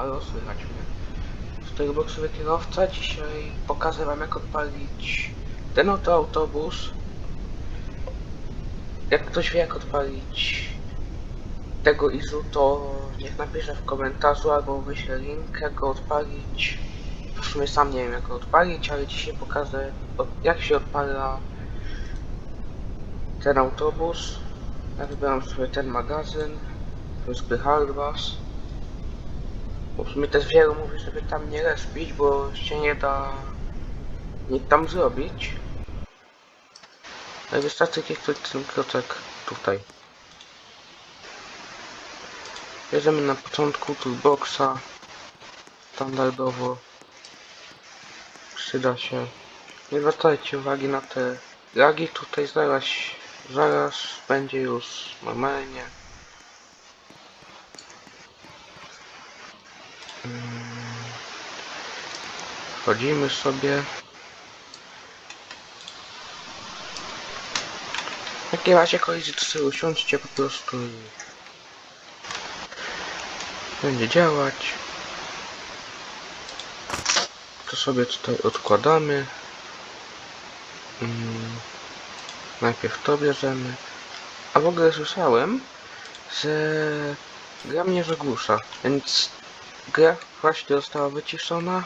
Halo, słychać mnie. Steerboxowy kierowca. Dzisiaj pokażę wam jak odpalić ten oto autobus. Jak ktoś wie jak odpalić tego izu, to niech napisze w komentarzu albo wyślę link jak go odpalić. W sumie sam nie wiem jak go odpalić, ale dzisiaj pokażę jak się odpala ten autobus. Ja wybieram sobie ten magazyn. To jest Hardbass. Bo w sumie też wielu mówi, żeby tam nie respić, bo się nie da nic tam zrobić. Ale wystarczy kliknąć ten kroczek tutaj. Bierzemy na początku toolboxa standardowo. Przyda się. Nie zwracajcie uwagi na te lagi tutaj zaraz, zaraz będzie już normalnie. Wchodzimy sobie. W takiej razie kolizji to sobie usiądźcie po prostu i będzie działać. To sobie tutaj odkładamy. Mm, Najpierw to bierzemy. A w ogóle słyszałem, że gra mnie zagłusza, więc gra właśnie została wyciszona.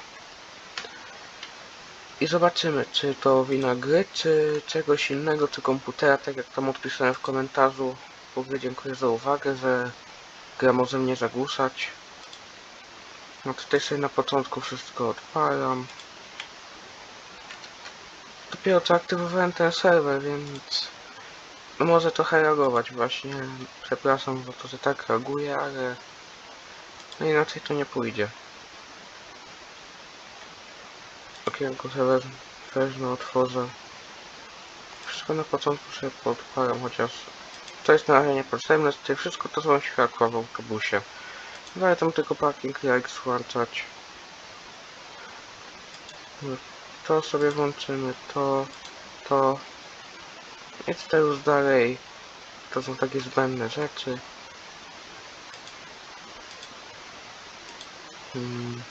I zobaczymy, czy to wina gry, czy czegoś innego, czy komputera, tak jak tam odpisałem w komentarzu. W ogóle dziękuję za uwagę, że gra może mnie zagłuszać. No tutaj sobie na początku wszystko odpalam. Dopiero co aktywowałem ten serwer, więc no może trochę reagować właśnie. Przepraszam za to, że tak reaguję, ale no inaczej to nie pójdzie. Okienko wezmę, otworzę. Wszystko na początku sobie podpalam, chociaż to jest na razie niepotrzebne. Tutaj wszystko to są światła w autobusie. Daję tam tylko parking lights włączać. No, To sobie włączymy, to, to. I tutaj już dalej. To są takie zbędne rzeczy. Hmm.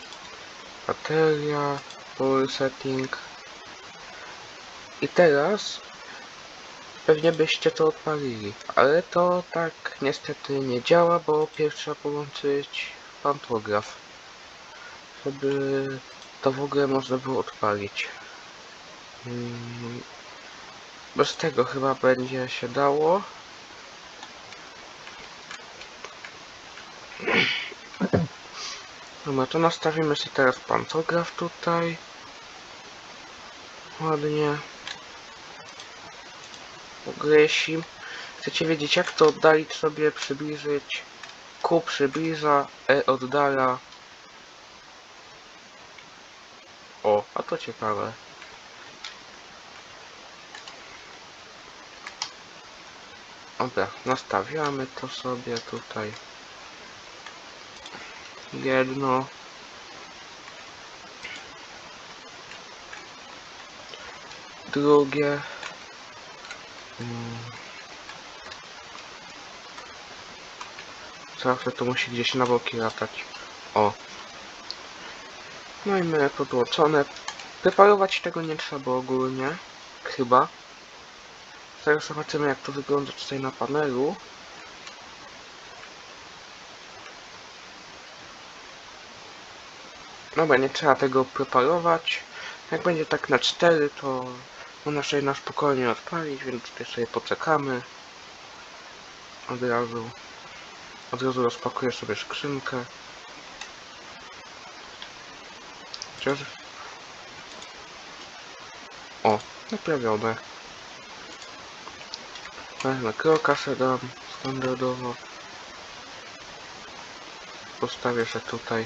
Bateria, full setting. I teraz pewnie byście to odpalili, ale to tak niestety nie działa, bo pierwszy trzeba połączyć pantograf, żeby to w ogóle można było odpalić. Hmm. Bez tego chyba będzie się dało. Dobra, to nastawimy sobie teraz pantograf tutaj. Ładnie. Jeśli chcecie wiedzieć jak to oddalić sobie, przybliżyć. Q przybliża, E oddala. O, a to ciekawe. Dobra, nastawiamy to sobie tutaj. Jedno. Drugie. Mm. Zawsze to musi gdzieś na boki latać. O. No i mamy podłączone. Preparować tego nie trzeba ogólnie. Chyba. Teraz zobaczymy jak to wygląda tutaj na panelu. Dobra, nie trzeba tego preparować. Jak będzie tak na 4, to można sobie na spokojnie odpalić, więc tutaj sobie poczekamy. Od razu. Od razu rozpakuję sobie skrzynkę. Chociaż... O, naprawione. Wezmę kroka sobie dam standardowo. Postawię się tutaj.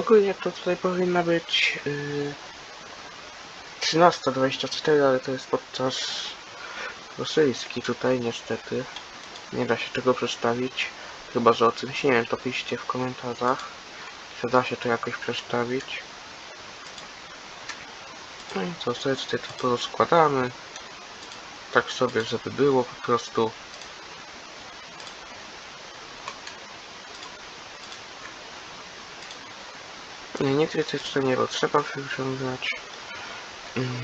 Ogólnie to tutaj powinna być yy, 13.24, ale to jest podczas rosyjski tutaj niestety. Nie da się tego przestawić. Chyba, że o czymś nie wiem, to piszcie w komentarzach. Czy da się to jakoś przestawić. No i co, sobie tutaj to porozkładamy. Tak sobie, żeby było po prostu. Nie, nic więcej tutaj nie trzeba wyciągać. Mm.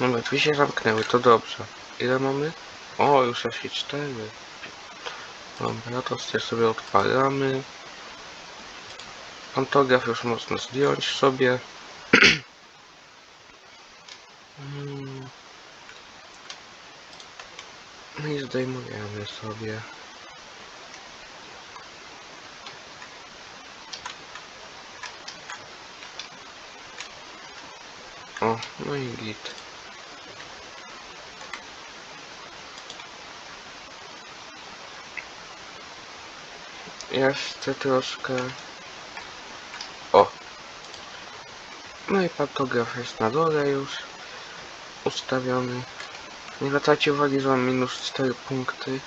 Dobra, drzwi się zamknęły, to dobrze. Ile mamy? O, już i cztery. Dobra, to też sobie odpalamy. Pantograf już można zdjąć sobie. Mm. No i zdejmujemy sobie. O, no i git. Jeszcze troszkę. O. No i pantograf jest na dole już ustawiony. Nie zwracajcie uwagi, że mam minus 4 punkty.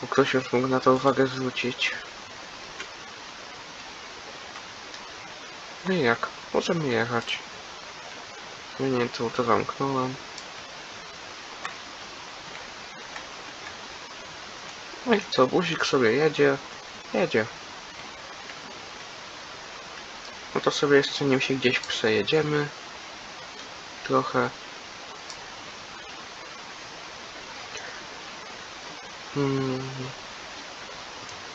Bo ktoś już mógł na to uwagę zwrócić. No i jak? Możemy jechać. Nie czemu to zamknąłem. No i co, buzik sobie jedzie. Jedzie. No to sobie jeszcze nim się gdzieś przejedziemy. Trochę. Hmm.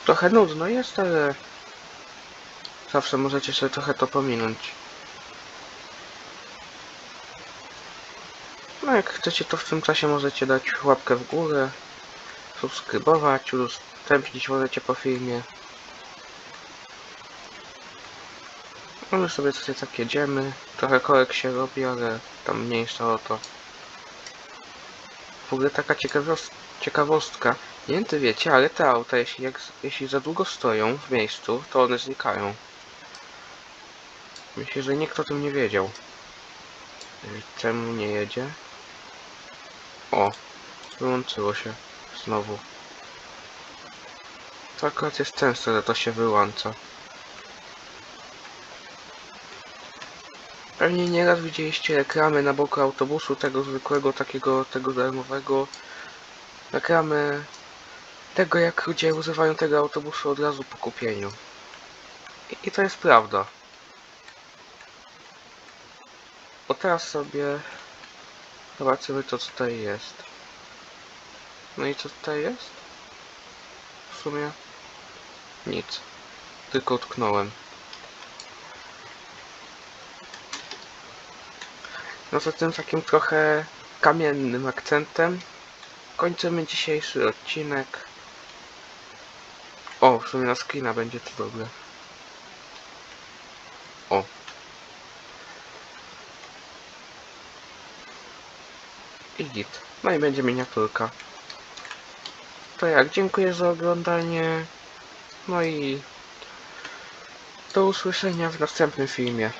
Trochę nudno jest, ale zawsze możecie sobie trochę to pominąć. Jak chcecie, to w tym czasie możecie dać łapkę w górę, subskrybować, udostępnić możecie po filmie. No my sobie tutaj tak jedziemy. Trochę korek się robi, ale tam mniejsza o to. W ogóle taka ciekawost ciekawostka. Nie wiem, wiecie, ale te auta, jeśli, jak, jeśli za długo stoją w miejscu, to one znikają. Myślę, że nikt o tym nie wiedział. Czemu nie jedzie? O, wyłączyło się znowu. To akurat jest często, że to się wyłącza. Pewnie nieraz widzieliście reklamy na boku autobusu, tego zwykłego, takiego, tego darmowego. Reklamy tego, jak ludzie używają tego autobusu od razu po kupieniu. I, i to jest prawda. Bo teraz sobie zobaczymy, co tutaj jest. No i co tutaj jest? W sumie nic. Tylko utknąłem. No to tym takim trochę kamiennym akcentem kończymy dzisiejszy odcinek. O, w sumie na screena będzie to dobre. I git. No i będzie miniaturka. To jak, dziękuję za oglądanie. No i do usłyszenia w następnym filmie.